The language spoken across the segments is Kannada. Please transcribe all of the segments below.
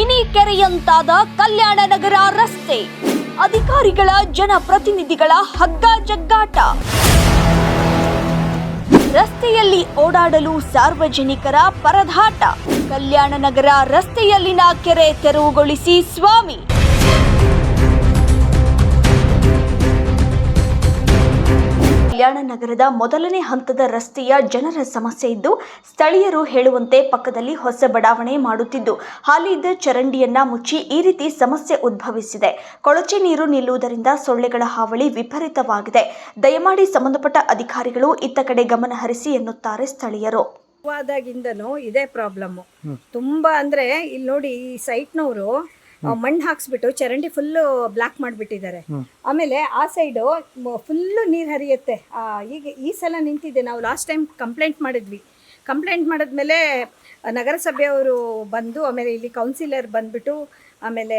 ಮಿನಿ ಕೆರೆಯಂತಾದ ಕಲ್ಯಾಣ ನಗರ ರಸ್ತೆ. ಅಧಿಕಾರಿಗಳ ಜನಪ್ರತಿನಿಧಿಗಳ ಹಗ್ಗ ಜಗ್ಗಾಟ. ರಸ್ತೆಯಲ್ಲಿ ಓಡಾಡಲು ಸಾರ್ವಜನಿಕರ ಪರದಾಟ. ಕಲ್ಯಾಣ ನಗರ ರಸ್ತೆಯಲ್ಲಿನ ಕೆರೆ ತೆರವುಗೊಳಿಸಿ ಸ್ವಾಮಿ. ಕಲ್ಯಾಣ ನಗರದ ಮೊದಲನೇ ಹಂತದ ರಸ್ತೆಯ ಜನರ ಸಮಸ್ಯೆ ಇದ್ದು ಸ್ಥಳೀಯರು ಹೇಳುವಂತೆ ಪಕ್ಕದಲ್ಲಿ ಹೊಸ ಬಡಾವಣೆ ಮಾಡುತ್ತಿದ್ದು ಹಾಲಿ ಇದ್ದ ಚರಂಡಿಯನ್ನ ಮುಚ್ಚಿ ಈ ರೀತಿ ಸಮಸ್ಯೆ ಉದ್ಭವಿಸಿದೆ. ಕೊಳಚೆ ನೀರು ನಿಲ್ಲುವುದರಿಂದ ಸೊಳ್ಳೆಗಳ ಹಾವಳಿ ವಿಪರೀತವಾಗಿದೆ. ದಯಮಾಡಿ ಸಂಬಂಧಪಟ್ಟ ಅಧಿಕಾರಿಗಳು ಇತ್ತ ಕಡೆ ಗಮನ ಹರಿಸಿ ಎನ್ನುತ್ತಾರೆ ಸ್ಥಳೀಯರು. ಇದೇ ಪ್ರಾಬ್ಲಮ್ ತುಂಬಾ ಅಂದ್ರೆ ಇಲ್ಲಿ ನೋಡಿ ಈ ಸೈಟ್ನವರು ಮಣ್ಣು ಹಾಕ್ಸ್ಬಿಟ್ಟು ಚರಂಡಿ ಫುಲ್ ಬ್ಲಾಕ್ ಮಾಡಿಬಿಟ್ಟಿದ್ದಾರೆ. ಆಮೇಲೆ ಆ ಸೈಡು ಫುಲ್ಲು ನೀರು ಹರಿಯುತ್ತೆ. ಈಗ ಈ ಸಲ ನಿಂತಿದೆ. ನಾವು ಲಾಸ್ಟ್ ಟೈಮ್ ಕಂಪ್ಲೇಂಟ್ ಮಾಡಿದ್ವಿ. ಕಂಪ್ಲೇಂಟ್ ಮಾಡಿದ್ಮೇಲೆ ನಗರಸಭೆಯವರು ಬಂದು ಆಮೇಲೆ ಇಲ್ಲಿ ಕೌನ್ಸಿಲರ್ ಬಂದ್ಬಿಟ್ಟು ಆಮೇಲೆ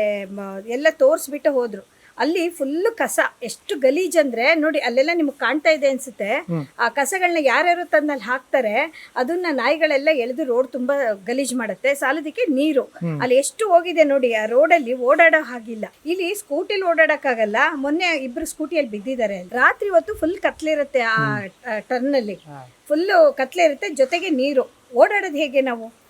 ಎಲ್ಲ ತೋರಿಸ್ಬಿಟ್ಟು ಹೋದ್ರು. ಅಲ್ಲಿ ಫುಲ್ಲು ಕಸ ಎಷ್ಟು ಗಲೀಜ್ ಅಂದ್ರೆ ನೋಡಿ ಅಲ್ಲೆಲ್ಲ ನಿಮ್ಗೆ ಕಾಣ್ತಾ ಇದೆ ಅನ್ಸುತ್ತೆ. ಆ ಕಸಗಳನ್ನ ಯಾರ್ಯಾರು ತನ್ನಲ್ಲಿ ಅಲ್ಲಿ ಹಾಕ್ತಾರೆ ಅದನ್ನ ನಾಯಿಗಳೆಲ್ಲ ಎಳೆದು ರೋಡ್ ತುಂಬಾ ಗಲೀಜ್ ಮಾಡುತ್ತೆ ಸಾಲದಕ್ಕೆ ನೀರು. ಅಲ್ಲಿ ಎಷ್ಟು ಹೋಗಿದೆ ನೋಡಿ ಆ ರೋಡಲ್ಲಿ ಓಡಾಡೋ ಹಾಗಿಲ್ಲ. ಇಲ್ಲಿ ಸ್ಕೂಟಿಲಿ ಓಡಾಡಕ್ಕಾಗಲ್ಲ ಮೊನ್ನೆ ಇಬ್ರು ಸ್ಕೂಟಿಯಲ್ಲಿ ಬಿದ್ದಿದ್ದಾರೆ. ರಾತ್ರಿ ಹೊತ್ತು ಫುಲ್ ಕತ್ಲಿರುತ್ತೆ ಆ ಟರ್ನ್ ಅಲ್ಲಿ. ಫುಲ್ಲು ಕತ್ಲೆ ಇರುತ್ತೆ ಜೊತೆಗೆ ನೀರು. ಓಡಾಡೋದು ಹೇಗೆ ನಾವು?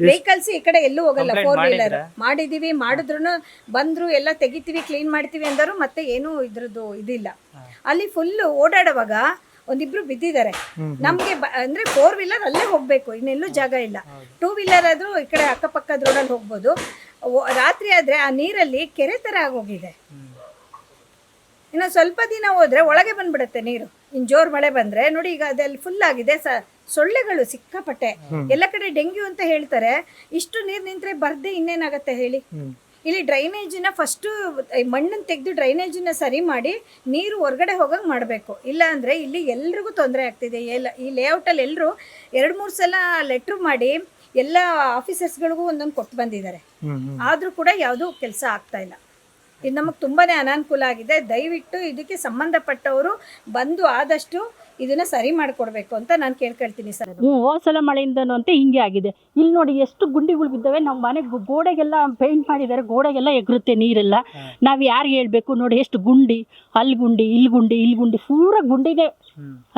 ವೆಹಿಕಲ್ಸ್ ಈ ಕಡೆ ಎಲ್ಲೂ ಹೋಗಲ್ಲ ಫೋರ್ ವೀಲರ್ ಮಾಡಿದೀವಿ ಮಾಡಿದ್ರು ಬಂದ್ರು ಎಲ್ಲ ತೆಗಿತೀವಿ ಕ್ಲೀನ್ ಮಾಡ್ತೀವಿ ಅಂದರು ಮತ್ತೆ ಏನು ಇದ್ರದ್ದು ಇದಿಲ್ಲ. ಅಲ್ಲಿ ಫುಲ್ ಓಡಾಡುವಾಗ ಒಂದಿಬ್ರು ಬಿದ್ದಿದ್ದಾರೆ. ನಮ್ಗೆ ಅಂದ್ರೆ ಫೋರ್ ವೀಲರ್ ಅಲ್ಲೇ ಹೋಗ್ಬೇಕು ಇನ್ನೆಲ್ಲೂ ಜಾಗ ಇಲ್ಲ. ಟೂ ವೀಲರ್ ಆದ್ರೂ ಈ ಕಡೆ ಅಕ್ಕಪಕ್ಕದ ರೋಡಲ್ಲಿ ಹೋಗ್ಬೋದು. ರಾತ್ರಿ ಆದ್ರೆ ಆ ನೀರಲ್ಲಿ ಕೆರೆ ತರ ಆಗೋಗಿದೆ. ಇನ್ನು ಸ್ವಲ್ಪ ದಿನ ಹೋದ್ರೆ ಒಳಗೆ ಬಂದ್ಬಿಡುತ್ತೆ ನೀರು. ಇನ್ ಜೋರ್ ಮಳೆ ಬಂದ್ರೆ ನೋಡಿ ಈಗ ಅದೆಲ್ಲ ಫುಲ್ ಆಗಿದೆ ಸ- ಸೊಳ್ಳೆಗಳು ಸಿಕ್ಕಾಪಟ್ಟೆ. ಎಲ್ಲ ಕಡೆ ಡೆಂಗ್ಯೂ ಅಂತ ಹೇಳ್ತಾರೆ. ಇಷ್ಟು ನೀರ್ ನಿಂತ್ರೆ ಬರ್ದೆ ಇನ್ನೇನಾಗತ್ತೆ ಹೇಳಿ? ಇಲ್ಲಿ ಡ್ರೈನೇಜಿನ ಫಸ್ಟು ಮಣ್ಣನ್ನು ತೆಗೆದು ನ ಸರಿ ಮಾಡಿ ನೀರು ಹೊರಗಡೆ ಹೋಗಂಗೆ ಮಾಡಬೇಕು. ಇಲ್ಲ ಅಂದರೆ ಇಲ್ಲಿ ಎಲ್ರಿಗೂ ತೊಂದರೆ ಆಗ್ತಿದೆ. ಎಲ್ಲ ಈ ಲೇಔಟಲ್ಲಿ ಎಲ್ಲರೂ ಎರಡು ಮೂರು ಸಲ ಲೆಟ್ರ್ ಮಾಡಿ ಎಲ್ಲ ಆಫೀಸರ್ಸ್ಗಳಿಗೂ ಒಂದೊಂದು ಕೊಟ್ಟು ಬಂದಿದ್ದಾರೆ. ಆದರೂ ಕೂಡ ಯಾವುದೂ ಕೆಲಸ ಆಗ್ತಾ ಇಲ್ಲ. ಇದು ನಮಗೆ ತುಂಬಾನೇ ಅನಾನುಕೂಲ ಆಗಿದೆ. ದಯವಿಟ್ಟು ಇದಕ್ಕೆ ಸಂಬಂಧಪಟ್ಟವರು ಬಂದು ಆದಷ್ಟು ಇದನ್ನ ಸರಿ ಮಾಡಿಕೊಡ್ಬೇಕು ಅಂತ ನಾನು ಕೇಳ್ಕೊಳ್ತೀನಿ ಸರ್. ಹ್ಞೂ ಹೋದ ಸಲ ಮಳೆಯಿಂದನೂ ಅಂತ ಹಿಂಗೆ ಆಗಿದೆ. ಇಲ್ಲಿ ನೋಡಿ ಎಷ್ಟು ಗುಂಡಿಗಳು ಬಿದ್ದಾವೆ. ನಮ್ಮ ಮನೆ ಗೋಡೆಗೆಲ್ಲ ಪೇಂಟ್ ಮಾಡಿದ್ದಾರೆ. ಗೋಡೆಗೆಲ್ಲ ಎಗರುತ್ತೆ ನೀರೆಲ್ಲ. ನಾವು ಯಾರು ಹೇಳ್ಬೇಕು? ನೋಡಿ ಎಷ್ಟು ಗುಂಡಿ ಅಲ್ಲಿ ಗುಂಡಿ ಇಲ್ಲಿ ಗುಂಡಿ ಇಲ್ಲಿ ಗುಂಡಿ ಪೂರ ಗುಂಡಿನೇ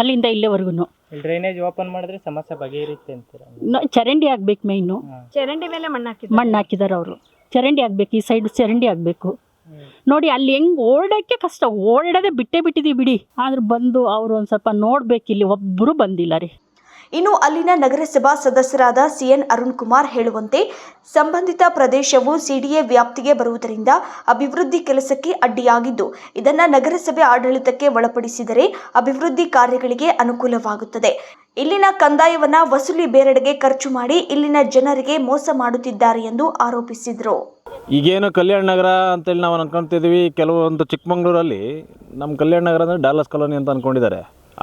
ಅಲ್ಲಿಂದ ಇಲ್ಲಿವರೆಗೂ ಡ್ರೈನೇಜ್ ಓಪನ್ ಮಾಡಿದ್ರೆ ಸಮಸ್ಯೆ ಬಗೆಹರಿಯುತ್ತೆ ಅಂತೀರಾ? ಚರಂಡಿ ಆಗ್ಬೇಕು ಮೇಯ್ನು ಚರಂಡಿ ಮೇಲೆ ಮಣ್ಣು ಹಾಕಿದ್ರು ಮಣ್ಣು ಹಾಕಿದ್ದಾರೆ ಅವರು. ಚರಂಡಿ ಆಗ್ಬೇಕು ಈ ಸೈಡ್ ಚರಂಡಿ ಆಗಬೇಕು. ನೋಡಿ ಅಲ್ಲಿ ಹೆಂಗ್ ಓಡೋಕ್ಕೆ ಕಷ್ಟ, ಓಡಾಡೋದೇ ಬಿಟ್ಟೇ ಬಿಟ್ಟಿದ್ದೀವಿ ಬಿಡಿ. ಆದ್ರೆ ಬಂದು ಅವರು ಒಂದು ಸ್ವಲ್ಪ ನೋಡ್ಬೇಕು, ಇಲ್ಲಿ ಒಬ್ಬರು ಬಂದಿಲ್ಲ ರೀ. ಇನ್ನು ಅಲ್ಲಿನ ನಗರಸಭಾ ಸದಸ್ಯರಾದ ಸಿಎನ್ ಅರುಣ್ ಕುಮಾರ್ ಹೇಳುವಂತೆ, ಸಂಬಂಧಿತ ಪ್ರದೇಶವು ಸಿಡಿಎ ವ್ಯಾಪ್ತಿಗೆ ಬರುವುದರಿಂದ ಅಭಿವೃದ್ಧಿ ಕೆಲಸಕ್ಕೆ ಅಡ್ಡಿಯಾಗಿದ್ದು, ಇದನ್ನು ನಗರಸಭೆ ಆಡಳಿತಕ್ಕೆ ಒಳಪಡಿಸಿದರೆ ಅಭಿವೃದ್ಧಿ ಕಾರ್ಯಗಳಿಗೆ ಅನುಕೂಲವಾಗುತ್ತದೆ. ಇಲ್ಲಿನ ಕಂದಾಯವನ್ನು ವಸೂಲಿ ಬೇರೆಡೆಗೆ ಖರ್ಚು ಮಾಡಿ ಇಲ್ಲಿನ ಜನರಿಗೆ ಮೋಸ ಮಾಡುತ್ತಿದ್ದಾರೆ ಎಂದು ಆರೋಪಿಸಿದರು. ಈಗೇನು ಕಲ್ಯಾಣ ನಗರ ಅಂತೇಳಿ ನಾವು ಅನ್ಕೊತಿದ್ವಿ ಕೆಲವೊಂದು ಚಿಕ್ಕಮಂಗ್ಳೂರಲ್ಲಿ ನಮ್ಮ ಕಲ್ಯಾಣ ನಗರ ಅಂದರೆ ಡಾಲಸ್ ಕಾಲೋನಿ ಅಂತ ಅಂದ್ಕೊಂಡಿದ್ದಾರೆ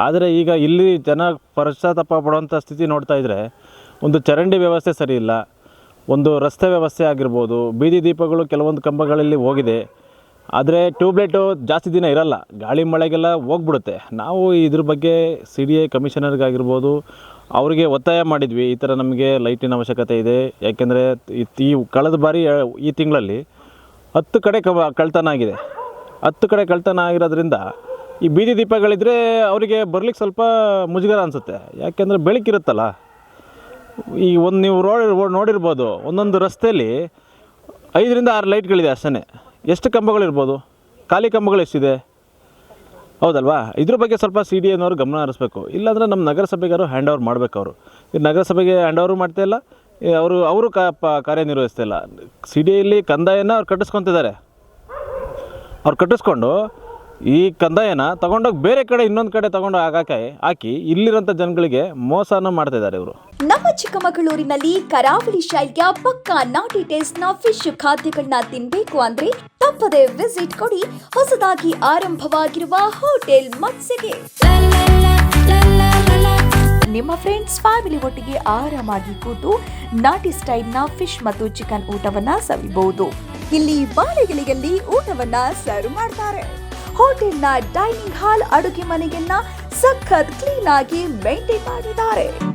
ಆದರೆ ಈಗ ಇಲ್ಲಿ ಜನ ಪಶ್ಚಾತ್ತಾಪ ಪಡುವಂಥ ಸ್ಥಿತಿ ನೋಡ್ತಾ ಇದ್ದರೆ ಒಂದು ಚರಂಡಿ ವ್ಯವಸ್ಥೆ ಸರಿ ಇಲ್ಲ. ಒಂದು ರಸ್ತೆ ವ್ಯವಸ್ಥೆ ಆಗಿರ್ಬೋದು, ಬೀದಿ ದೀಪಗಳು ಕೆಲವೊಂದು ಕಂಬಗಳಲ್ಲಿ ಹೋಗಿದೆ. ಆದರೆ ಟ್ಯೂಬ್ಲೈಟು ಜಾಸ್ತಿ ದಿನ ಇರಲ್ಲ. ಗಾಳಿ ಮಳೆಗೆಲ್ಲ ಹೋಗ್ಬಿಡುತ್ತೆ. ನಾವು ಇದ್ರ ಬಗ್ಗೆ ಸಿ ಡಿ ಎ ಕಮಿಷನರ್ಗಾಗಿರ್ಬೋದು ಅವರಿಗೆ ಒತ್ತಾಯ ಮಾಡಿದ್ವಿ, ಈ ಥರ ನಮಗೆ ಲೈಟಿನ ಅವಶ್ಯಕತೆ ಇದೆ. ಯಾಕೆಂದರೆ ಈ ಕಳೆದ ಬಾರಿ ಈ ತಿಂಗಳಲ್ಲಿ ಹತ್ತು ಕಡೆ ಕ, ಕಳ್ತನ ಆಗಿದೆ. ಹತ್ತು ಕಡೆ ಕಳ್ತನ ಆಗಿರೋದ್ರಿಂದ ಈ ಬೀದಿ ದೀಪಗಳಿದ್ದರೆ ಅವರಿಗೆ ಬರ್ಲಿಕ್ಕೆ ಸ್ವಲ್ಪ ಮುಜುಗರ ಅನಿಸುತ್ತೆ. ಯಾಕೆಂದರೆ ಬೆಳಕಿರುತ್ತಲ್ಲ ಈ ಒಂದು ನೀವು ರೋಡ್ ನೋಡಿರ್ಬೋದು, ಒಂದೊಂದು ರಸ್ತೆಯಲ್ಲಿ ಐದರಿಂದ ಆರು ಲೈಟ್ಗಳಿದೆ ಅಷ್ಟೇ ಎಷ್ಟು ಕಂಬಗಳಿರ್ಬೋದು? ಖಾಲಿ ಕಂಬಗಳು ಎಷ್ಟಿದೆ? ಹೌದಲ್ವಾ? ಇದ್ರ ಬಗ್ಗೆ ಸ್ವಲ್ಪ ಸಿ ಡಿ ಎನವರು ಗಮನ ಹರಿಸ್ಬೇಕು. ಇಲ್ಲಾಂದರೆ ನಮ್ಮ ನಗರಸಭೆಗಾರು ಹ್ಯಾಂಡ್ ಓವರ್ ಮಾಡಬೇಕು ಅವರು. ಈ ನಗರಸಭೆಗೆ ಹ್ಯಾಂಡ್ ಓವರು ಮಾಡ್ತಾ ಇಲ್ಲ. ಈ ಅವರು ಅವರು ಕಾ, ಪ- ಕಾರ್ಯನಿರ್ವಹಿಸ್ತಾ ಇಲ್ಲ. ಸಿ ಡಿ ಎಲ್ಲಿ ಕಂದಾಯನ ಅವ್ರು ಕಟ್ಟಿಸ್ಕೊತಿದ್ದಾರೆ. ಅವ್ರು ಕಟ್ಟಿಸ್ಕೊಂಡು ಈ ಕಂದಾಯನ ತಗೊಂಡೋಗಿ ಬೇರೆ ಕಡೆ ಇನ್ನೊಂದು ಕಡೆ ತಗೊಂಡು ಹಾಕಿ ಹಾಕಿ ಇಲ್ಲಿರೋಂಥ ಜನಗಳಿಗೆ ಮೋಸನ ಮಾಡ್ತಾ ಇದ್ದಾರೆ ಇವರು. ನಮ್ಮ ಚಿಕ್ಕಮಗಳೂರಿನಲ್ಲಿ ಕರಾವಳಿ ಶೈಲಿಯ ಪಕ್ಕಾ ನಾಟಿ ಟೇಸ್ಟ್ನ ಫಿಶ್ ಖಾದ್ಯಗಳನ್ನ ತಿನ್ಬೇಕು ಅಂದ್ರೆ ತಪ್ಪದೆ ವಿಸಿಟ್ ಕೊಡಿ. ಹೊಸದಾಗಿ ಆರಂಭವಾಗಿರುವ ಹೋಟೆಲ್ ಮತ್ಸ್ಯಗೆ. ನಿಮ್ಮ ಫ್ರೆಂಡ್ಸ್ ಫ್ಯಾಮಿಲಿ ಒಟ್ಟಿಗೆ ಆರಾಮಾಗಿ ಕೂತು ನಾಟಿ ಸ್ಟೈಲ್ನ ಫಿಶ್ ಮತ್ತು ಚಿಕನ್ ಊಟವನ್ನ ಸವಿಬಹುದು. ಇಲ್ಲಿ ಬಾಳೆಗಿಳಿಯಲ್ಲಿ ಊಟವನ್ನ ಸರ್ವ್ ಮಾಡ್ತಾರೆ. ಹೋಟೆಲ್ನ ಡೈನಿಂಗ್ ಹಾಲ್ ಅಡುಗೆ ಮನೆಯನ್ನ ಸಖತ್ ಕ್ಲೀನ್ ಆಗಿ ಮೇಂಟೈನ್ ಮಾಡಿದ್ದಾರೆ.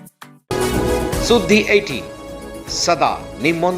सुद्धि सदा निम्न